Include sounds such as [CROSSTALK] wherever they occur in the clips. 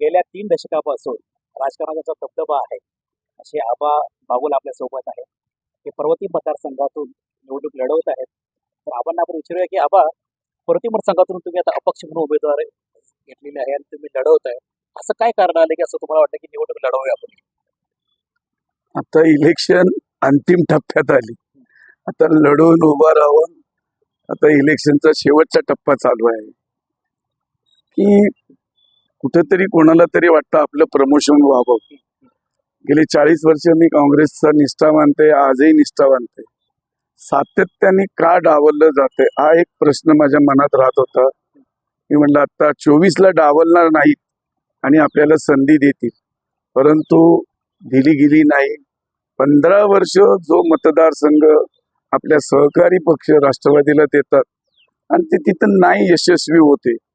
गेल्या तीन दशकापासून राजकारणाचा दबदबा आहे असे आबा बागुल आपल्यासोबत आहे ते पर्वती मतदारसंघातून निवडणूक लढवत आहेत. तर आबांना आपण विचारूया की आबा पर्वती मतदारसंघातून तुम्ही आता अपक्ष म्हणून उमेदवार घेतलेले आहे आणि तुम्ही लढवत आहे. असं काय कारण आलं की असं तुम्हाला वाटतं की निवडणूक लढवूया आपण? आता इलेक्शन अंतिम टप्प्यात आली. आता लढून उभा राहून आता इलेक्शनचा शेवटचा टप्पा चालू आहे. की कुठेतरी कोणाला तरी वाटतं आपलं प्रमोशन व्हावं. गेली चाळीस वर्ष मी काँग्रेसचा निष्ठा मानते आजही निष्ठा मानते. सातत्याने का डावललं जाते? हा एक प्रश्न माझ्या मनात राहत होता. मी म्हणलं आता चोवीसला डावलणार नाहीत आणि आपल्याला संधी देतील. परंतु दिली गेली नाही. पंधरा वर्ष जो मतदारसंघ आपल्या सहकारी पक्ष राष्ट्रवादीला देतात आणि ते तिथं नाही यशस्वी होते.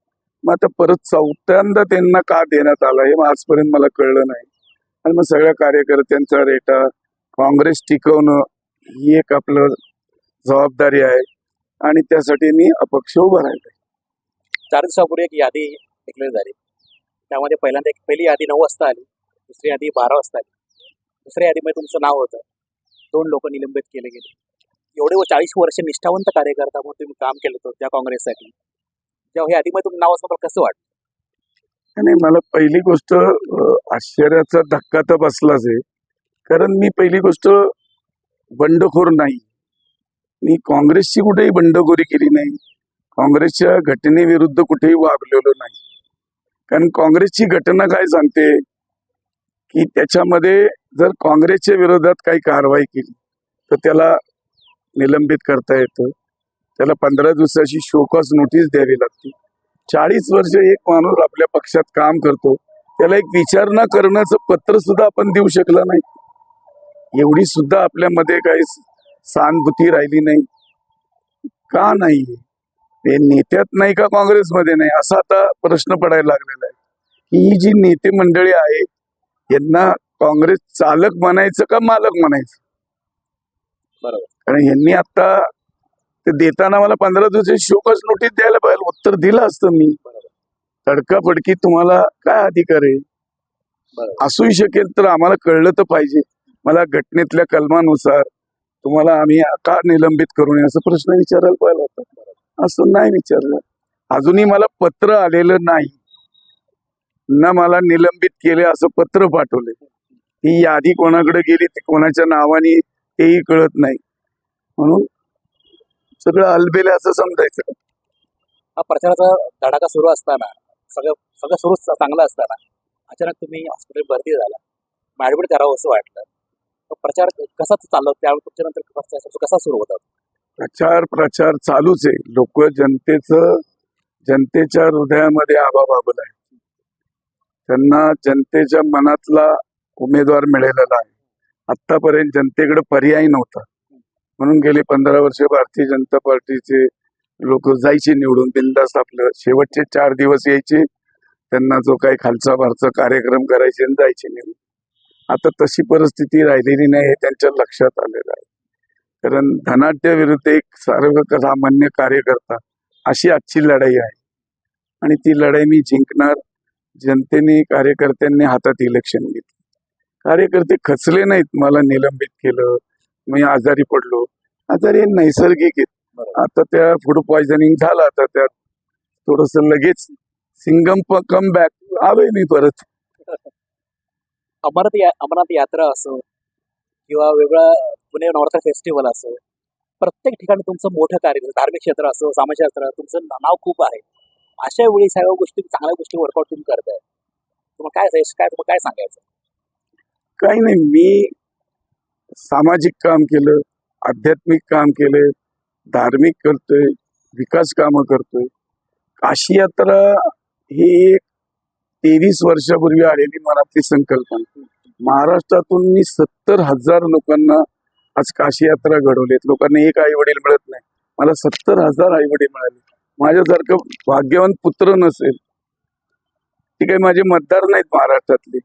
मग आता परत चौथ्यांदा त्यांना का देण्यात आलं हे आजपर्यंत मला कळलं नाही. आणि मग सगळ्या कार्यकर्त्यांचा रेटा काँग्रेस टिकवणं ही एक आपलं जबाबदारी आहे. आणि त्यासाठी मी अपक्ष उभा राहिले चार दिवसापूर्वी एक यादी डिक्लेअर झाली. त्यामध्ये पहिल्यांदा एक पहिली यादी नऊ वाजता आली दुसरी यादी बारा वाजता आली. दुसऱ्या यादीमध्ये तुमचं नाव होतं. दोन लोक निलंबित केले गेले. एवढे व चाळीस वर्ष निष्ठावंत कार्यकर्ता म्हणून तुम्ही काम केलं होतं त्या काँग्रेससाठी. जेव्हा यादीमध्ये तुम्ही नाव असं मला कसं वाटतं नाही मला पहिली गोष्ट आश्चर्याचा धक्का तर बसलाच आहे. कारण मी पहिली गोष्ट बंडखोर नाही. मी काँग्रेसची कुठेही बंडखोरी केली नाही. काँग्रेसच्या घटनेविरुद्ध कुठेही वागलेलो नाही. कारण काँग्रेसची घटना काय सांगते? की त्याच्यामध्ये जर काँग्रेसच्या विरोधात काही कारवाई केली तर त्याला निलंबित करता येतं. त्याला पंधरा दिवसाची शोकॉस नोटीस द्यावी लागते. चाळीस वर्ष एक माणूस आपल्या पक्षात काम करतो. त्याला एक विचारणा करण्याचं पत्र सुद्धा आपण देऊ शकला नाही. एवढी सुद्धा आपल्यामध्ये काही सहानुभूती राहिली नाही. का नाही? हे नेत्यात नाही का काँग्रेसमध्ये नाही? असा आता प्रश्न पडायला लागलेला आहे. ही जी नेते मंडळी आहे यांना काँग्रेस चालक म्हणायचं का मालक म्हणायचं? बरोबर. कारण यांनी आता ते देताना मला पंधरा दिवसाची शोकस नोटीस द्यायला पाहिजे. उत्तर दिलं असतं मी. तडकाफडकी तुम्हाला काय अधिकार आहे? असूही शकेल तर आम्हाला कळलं तर पाहिजे. मला घटनेतल्या कलमानुसार तुम्हाला आम्ही का निलंबित करू नये असं प्रश्न विचारायला पाहिजे होता. असं नाही विचारलं. अजूनही मला पत्र आलेलं नाही. ना मला निलंबित केले असं पत्र पाठवले. ही यादी कोणाकडे गेली ती कोणाच्या नावाने तेही कळत नाही. म्हणून सगळं अलबेल असं समजायचं. हा प्रचाराचा धडाका सुरू असताना सगळं सगळं सुरू चांगलं असताना अचानक तुम्ही हॉस्पिटल भरती झाला. मग ऍडमिट करावं असं वाटलं. प्रचार कसा चालला त्यावेळी तुमच्यानंतर प्रचार कसा सुरू होता? प्रचार प्रचार चालूच आहे. लोक जनतेचं जनतेच्या हृदयामध्ये आबाबाबल आहे त्यांना जनतेच्या मनातला उमेदवार मिळालेला आहे. आतापर्यंत जनतेकडे पर्याय नव्हता. म्हणून गेले पंधरा वर्ष भारतीय जनता पार्टीचे लोक जायचे निवडून बिंदास आपलं शेवटचे चार दिवस यायचे. त्यांना जो काही खालचा भारचा कार्यक्रम करायचे आणि जायचे निवडून. आता तशी परिस्थिती राहिलेली नाही हे त्यांच्या लक्षात आलेलं आहे. कारण धनाट्या विरुद्ध एक सामान्य कार्यकर्ता अशी आजची लढाई आहे. आणि ती लढाई मी जिंकणार जनतेने कार्यकर्त्यांनी हातात इलेक्शन घेतलं. कार्यकर्ते खचले नाहीत मला निलंबित केलं. मी आजारी पडलो. आजारी नैसर्गिक आहेत आता त्या फूड पॉयझनिंग झालं आता त्यात थोडस लगेच सिंगम कम बॅक आलोय मी परत. [LAUGHS] अमरनाथ या अमरनाथ यात्रा असो किंवा वेगळा पुणे नवरात्र फेस्टिवल असो प्रत्येक ठिकाणी तुमचं मोठं कार्य धार्मिक क्षेत्र असो समाजशास्त्र तुमचं ना- नाव खूप आहे. अशा वेळी सगळ्या गोष्टी चांगल्या गोष्टी वर्कआउट तुम्ही करताय. तुम्हाला काय काय तुम्हाला काय सांगायचं? काही नाही मी सामाजिक काम केलं आध्यात्मिक काम केले धार्मिक करतोय विकास कामं करतोय. काशी यात्रा ही एक तेवीस वर्षापूर्वी आलेली मनातली संकल्पना. महाराष्ट्रातून मी सत्तर हजार लोकांना आज काशी यात्रा घडवलीत. लोकांना एक आई वडील मिळत नाही. मला सत्तर हजार आई वडील मिळाले. माझ्यासारखं भाग्यवान पुत्र नसेल. ती काही माझे मतदार नाहीत महाराष्ट्रातले.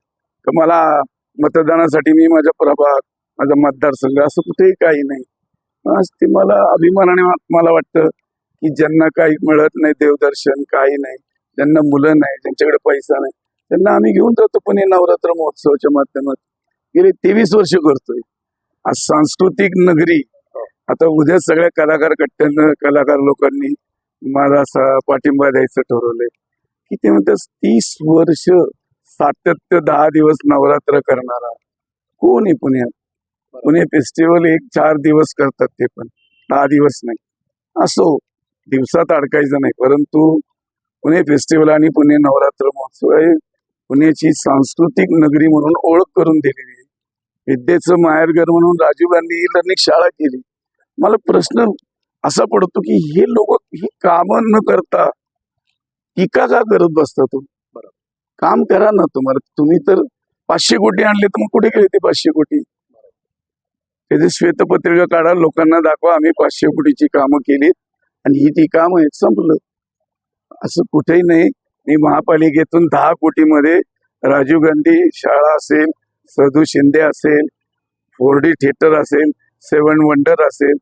तर मला मतदानासाठी मी माझ्या प्रभाग माझा मतदारसंघ असं कुठेही काही नाही. आज ते मला अभिमानाने मला वाटतं की ज्यांना काही मिळत नाही देवदर्शन काही नाही ज्यांना मुलं नाही ज्यांच्याकडे पैसा नाही त्यांना आम्ही घेऊन जातो. पुणे नवरात्र महोत्सवाच्या माध्यमातून गेले तेवीस वर्ष करतोय. आज सांस्कृतिक नगरी आता उद्या सगळ्या कलाकार कट्ट्यानं कलाकार लोकांनी मला असा पाठिंबा द्यायचं ठरवलंय. की ते म्हणतात तीस वर्ष सातत्य दहा दिवस नवरात्र करणारा कोण आहे पुण्यात? पुणे फेस्टिवल एक चार दिवस करतात ते पण. दहा दिवस नाही. असो दिवसात अडकायचं नाही. परंतु पुणे फेस्टिवल आणि पुणे नवरात्र महोत्सव हे पुण्याची सांस्कृतिक नगरी म्हणून ओळख करून दिलेली आहे. विद्येचं माहेरघर म्हणून राजीव गांधी लर्निक शाळा केली. मला प्रश्न असा पडतो की हे लोक ही कामं न करता टीका का करत बसता तू बरोबर. काम करा ना तुम्हाला. तुम्ही तर पाचशे कोटी आणले तर मग कुठे गेले ते पाचशे कोटी? त्याची श्वेतपत्रिका काढा लोकांना दाखवा आम्ही पाचशे कोटीची कामं केलीत आणि ही ती कामं आहेत संपलं. असं कुठेही नाही. मी महापालिकेतून दहा कोटीमध्ये राजीव गांधी शाळा असेल सदू शिंदे असेल फोर डी थिएटर असेल सेवन वंडर असेल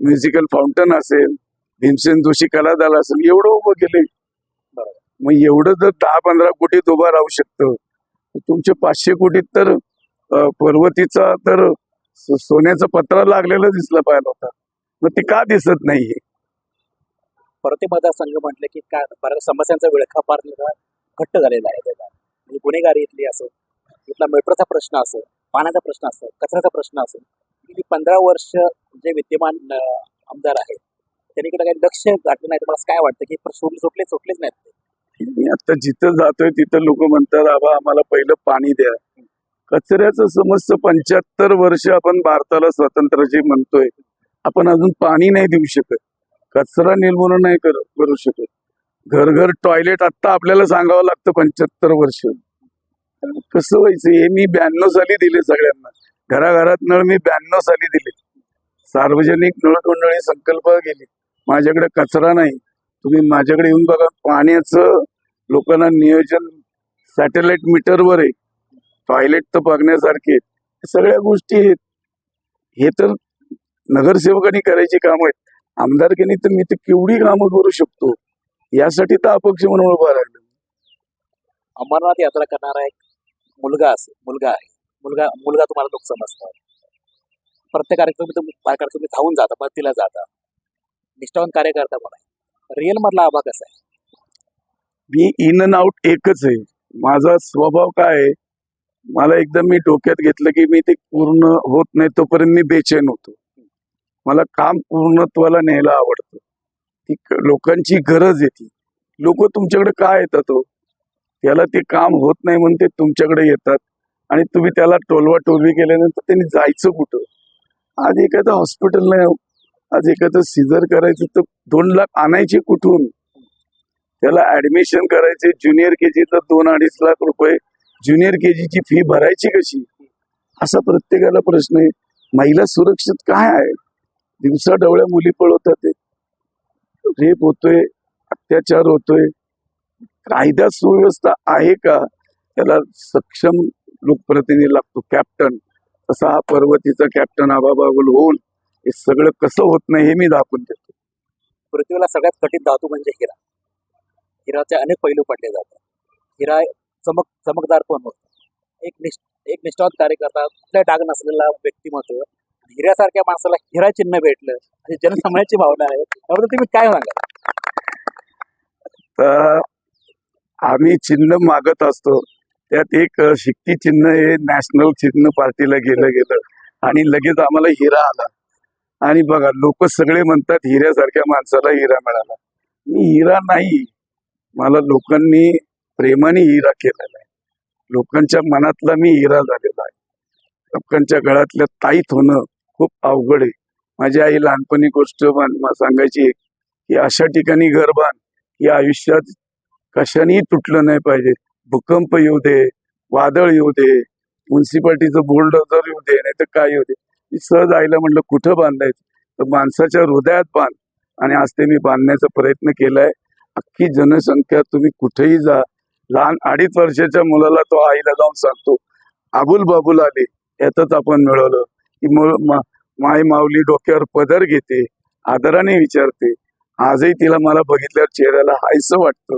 म्युझिकल फाउंटन असेल भीमसेन जोशी कलादाल असेल एवढं उभं केले मग एवढं जर दहा पंधरा कोटीत उभा राहू शकतं तुमचे पाचशे कोटीत तर पर्वतीचा तर सोन्याचा पत्रा लागलेला दिसला पाहिजे होता. मग ते का दिसत नाहीये? परते मतदारसंघ म्हटलं की काय बऱ्याच समस्यांचा विळखा फार घट्ट झालेला आहे. त्याचा म्हणजे गुन्हेगारी इथली असो इथला मेट्रोचा प्रश्न असो पाण्याचा प्रश्न असो कचऱ्याचा प्रश्न असो गेली पंधरा वर्ष जे विद्यमान आमदार आहेत त्यांनी इकडे काही लक्ष घातलं नाही. तर मला काय वाटतं की सुटले सुटलेच नाहीत. मी आता जिथं जातोय तिथं लोक म्हणतात आबा आम्हाला पहिलं पाणी द्या. कचऱ्याचं समस्त पंच्याहत्तर वर्ष आपण भारताला स्वातंत्र्याची म्हणतोय. आपण अजून पाणी नाही देऊ शकत. कचरा निर्मूलन नाही कर करू शकत. घर घर टॉयलेट आत्ता आपल्याला सांगावं लागतं पंच्याहत्तर वर्ष. कसं व्हायचं? हे मी ब्याण्णव साली दिले सगळ्यांना. घराघरात नळ मी ब्याण्णव साली दिले. सार्वजनिक नळकोंडळी संकल्प गेली. माझ्याकडे कचरा नाही. तुम्ही माझ्याकडे येऊन बघा पाण्याचं लोकांना नियोजन सॅटेलाइट मीटरवर आहे. टॉयलेट तर बघण्यासारखे सगळ्या गोष्टी आहेत. हे तर नगरसेवकांनी करायची कामं आहेत. आमदारकीने तर मी तर केवढी कामं करू शकतो? यासाठी तर अपक्ष म्हणून उभा राहिलो. अमरनाथ यात्रा करणारा एक मुलगा असेल मुलगा आहे. मुलगा मुलगा तुम्हाला लोक समजतात. प्रत्येक कार्यक्रम तुम्ही कार्यक्रम तुम्ही धावून जाता मदतीला जाता. निष्ठावान कार्यकर्ता पण आहे रिअल मधला आबा कसा आहे? मी इन अँड आउट एकच आहे. माझा स्वभाव काय आहे? मला एकदा मी डोक्यात घेतलं की मी ते पूर्ण होत नाही तोपर्यंत मी बेचैन होतो. मला काम पूर्णत्वाला न्यायला आवडतं. ती लोकांची गरज आहे ती. लोक तुमच्याकडे का येतात हो? त्याला ते काम होत नाही म्हणून ते तुमच्याकडे येतात. आणि तुम्ही त्याला टोलवा टोलवी केल्यानंतर त्यांनी जायचं कुठं? आज एखादं हॉस्पिटल नाही हो. आज एखादं सिजर करायचं तर दोन लाख आणायचे कुठून? त्याला ऍडमिशन करायचे ज्युनियर के तर दोन अडीच लाख रुपये ज्युनियर के जीची फी भरायची कशी? असा प्रत्येकाला प्रश्न आहे. महिला सुरक्षित काय आहे? दिवसा डवळ्या मुली पळवतात ते. रेप होतोय अत्याचार होतोय. कायदा सुव्यवस्था आहे का? त्याला सक्षम लोकप्रतिनिधी लागतो. कॅप्टन. तसा हा पर्वतीचा कॅप्टन आबाबागुल होऊन हे सगळं कसं होत नाही हे मी दाखवून देतो. पृथ्वीला सगळ्यात कठीण धातू म्हणजे हिरा. हिराचे अनेक पैलू पडले जातात. हिरा चमक चमकदार पण होतो. एक निष्ठ एक निष्ठावत कार्यकर्ता कुठल्या डाग नसलेला व्यक्तिमत्व हिऱ्यासारख्या माणसाला हिरा चिन्ह भेटलं ही जनसमयाची भावना आहे त्याबद्दल तुम्ही काय सांगा तर आम्ही चिन्ह मागत असतो. त्यात एक शिक्ती चिन्ह हे नॅशनल चिन्ह पार्टीला गेलं गेलं आणि लगेच आम्हाला हिरा आला. आणि बघा लोक सगळे म्हणतात हिऱ्यासारख्या माणसाला हिरा मिळाला. मी हिरा नाही. मला लोकांनी प्रेमाने हिरा केलेला आहे. लोकांच्या मनातला मी हिरा झालेला आहे. लोकांच्या गळ्यातल्या ताईत होणं खूप अवघड आहे. माझी आई लहानपणी गोष्ट सांगायची की अशा ठिकाणी घर बांध की आयुष्यात कशानेही तुटलं नाही पाहिजे. भूकंप येऊ दे वादळ येऊ दे म्युन्सिपाल्टीचं जर येऊ दे नाही तर काय येऊ दे. मी सहज आईला म्हटलं कुठं बांधायचं? तर माणसाच्या हृदयात बांध. आणि आज ते मी बांधण्याचा प्रयत्न केलाय. अख्खी जनसंख्या तुम्ही कुठेही जा लहान अडीच वर्षाच्या मुलाला तो आईला जाऊन सांगतो आबुल बाबुल आले यातच आपण मिळवलं. की मा- माय माऊली डोक्यावर पदर घेते आदराने विचारते. आजही तिला मला बघितल्यावर चेहऱ्याला हायसं वाटतं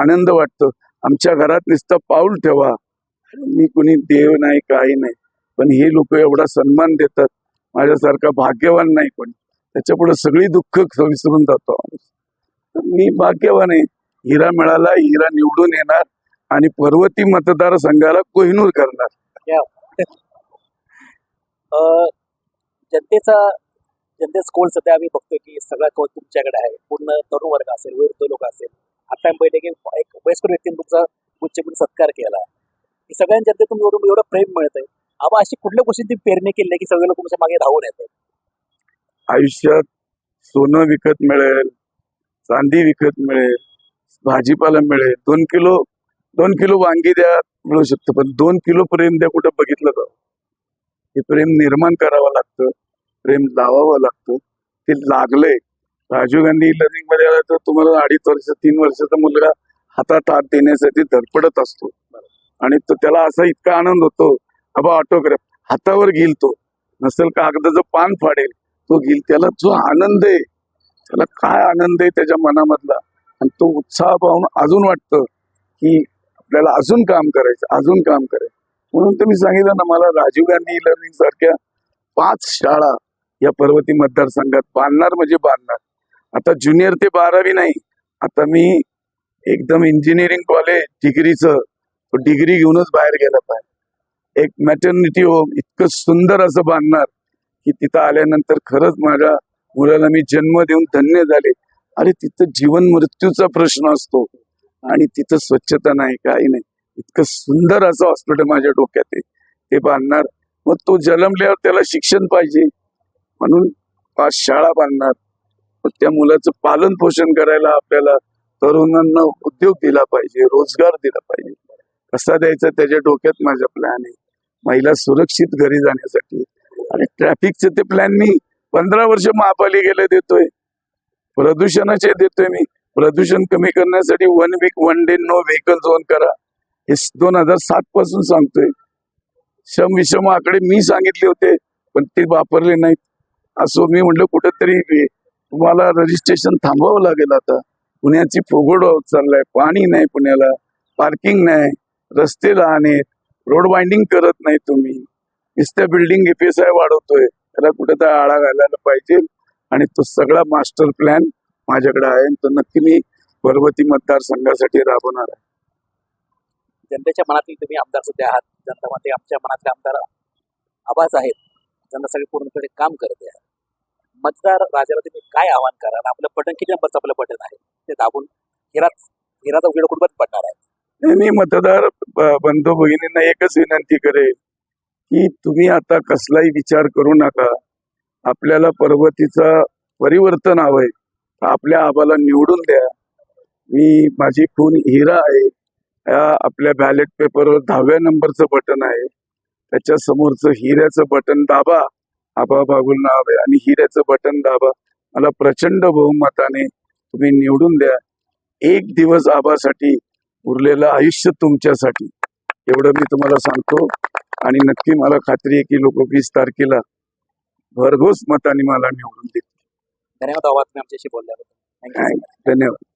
आनंद वाटतो. आमच्या घरात नुसतं पाऊल ठेवा. मी कुणी देव नाही काही नाही. पण हे लोक एवढा सन्मान देतात. माझ्यासारखा भाग्यवान नाही पण त्याच्यापुढे सगळी दुःख विसरून जातो मी भाग्यवान आहे. हिरा मिळाला हिरा निवडून येणार आणि पर्वती मतदारसंघाला कोहिनूर करणार. अं, जनतेचा जनतेचा कोण सध्या आम्ही बघतोय की सगळा कौल तुमच्याकडे आहे. पूर्ण तरुण वर्ग असेल वृद्ध लोक असेल. आता की एक वयस्कर व्यक्तीने तुमचा उच्चपणे सत्कार केला. की सगळ्या जनतेतून एवढं एवढं प्रेम मिळतंय. आबा अशी कुठल्या गोष्टींची पेरणी केली आहे की सगळे लोक तुमच्या मागे धावून येतात आयुष्यात सोनं विकत मिळेल चांदी विकत मिळेल भाजीपाला मिळेल. दोन किलो दोन किलो वांगी द्या मिळू शकतं. पण दोन किलो प्रेम द्या कुठं बघितलं का? हे प्रेम निर्माण करावं लागतं. प्रेम लावावं लागतं. ते लागलंय. राजीव गांधी लर्निंगमध्ये आला तर तुम्हाला अडीच वर्ष तीन वर्षाचा मुलगा हातात हात देण्यासाठी धडपडत असतो. आणि तो त्याला असा इतका आनंद होतो. अबा ऑटोग्राफ हातावर घेईल तो. नसेल कागदाचं पान फाडेल. तो घेईल. त्याला जो आनंद आहे त्याला काय आनंद आहे त्याच्या मनामधला? आणि तो उत्साह पाहून अजून वाटतं की आपल्याला अजून काम करायचं अजून काम करायचं. म्हणून तर मी सांगितलं ना मला राजीव गांधी लर्निंग सारख्या पाच शाळा या पर्वती मतदारसंघात बांधणार म्हणजे बांधणार. आता ज्युनियर ते बारावी नाही. आता मी एकदम इंजिनिअरिंग कॉलेज डिग्रीचं डिग्री घेऊनच बाहेर गेला पाहिजे. एक मॅटर्निटी होम इतकं सुंदर असं बांधणार की तिथं आल्यानंतर खरंच माझ्या मुलाला मी जन्म देऊन धन्य झाले. अरे तिथं जीवन मृत्यूचा प्रश्न असतो. आणि तिथं स्वच्छता नाही काही नाही. इतकं सुंदर असं हॉस्पिटल माझ्या डोक्यात आहे. ते बांधणार. मग तो जन्मल्यावर त्याला शिक्षण पाहिजे. म्हणून पाच शाळा बांधणार. मग त्या मुलाचं पालन पोषण करायला आपल्याला तरुणांना उद्योग दिला पाहिजे रोजगार दिला पाहिजे. कसा द्यायचा त्याच्या डोक्यात माझा प्लॅन आहे. महिला सुरक्षित घरी जाण्यासाठी. आणि ट्रॅफिकचं ते प्लॅन मी पंधरा वर्ष महापालिकेला देतोय. प्रदूषणाचे देतोय मी. प्रदूषण कमी करण्यासाठी one week one day no vehicle zone करा. हे दोन हजार सात पासून सांगतोय. शम विषम आकडे मी सांगितले होते पण ते वापरले नाहीत. असो मी म्हटलं कुठेतरी तुम्हाला रजिस्ट्रेशन थांबवावं लागेल आता. पुण्याची फोगोड होत चाललाय पाणी नाही पुण्याला पार्किंग नाही रस्ते लहान आहेत रोड वाइंडिंग करत नाही तुम्ही. नुसत्या बिल्डिंग एपीएसआय वाढवतोय. त्याला कुठेतरी आळा घालायला पाहिजे. आणि तो सगळा मास्टर प्लॅन माझ्याकडे आहे आणि तो नक्की मी पर्वती मतदारसंघासाठी राबवणार आहे. जनतेच्या मनातील तुम्ही आमदार सध्या आहात. जनता मध्ये आमच्या मनातले आमदार आवाज आहेत. सगळे पूर्णपणे काम करत आहे. मतदार राजाला तुम्ही काय आव्हान कराल? आपलं बटन किती नंबरचं आपलं बटन आहे? ते दाबून हिराच हिराचा उजेड कुठं पडणार आहे? नाही, मी मतदार बंधू भगिनींना एकच विनंती करेल की तुम्ही आता कसलाही विचार करू नका. आपल्याला पर्वतीचा परिवर्तन हवंय आपल्या आबाला निवडून द्या. मी माझी खून हिरा आहे. या आपल्या बॅलेट पेपरवर दहाव्या नंबरचं बटन आहे. त्याच्या समोरचं हिऱ्याचं बटन दाबा. आबा बागुल नाव आहे आणि हिऱ्याचं बटन दाबा. मला प्रचंड बहुमताने तुम्ही निवडून द्या. एक दिवस आबासाठी उरलेलं आयुष्य तुमच्यासाठी. एवढं मी तुम्हाला सांगतो. आणि नक्की मला खात्री आहे की लोक वीस तारखेला भरघोस मताने मला निवडून देतील धन्यवाद आवाज आमच्याशी बोलल्याबद्दल. धन्यवाद.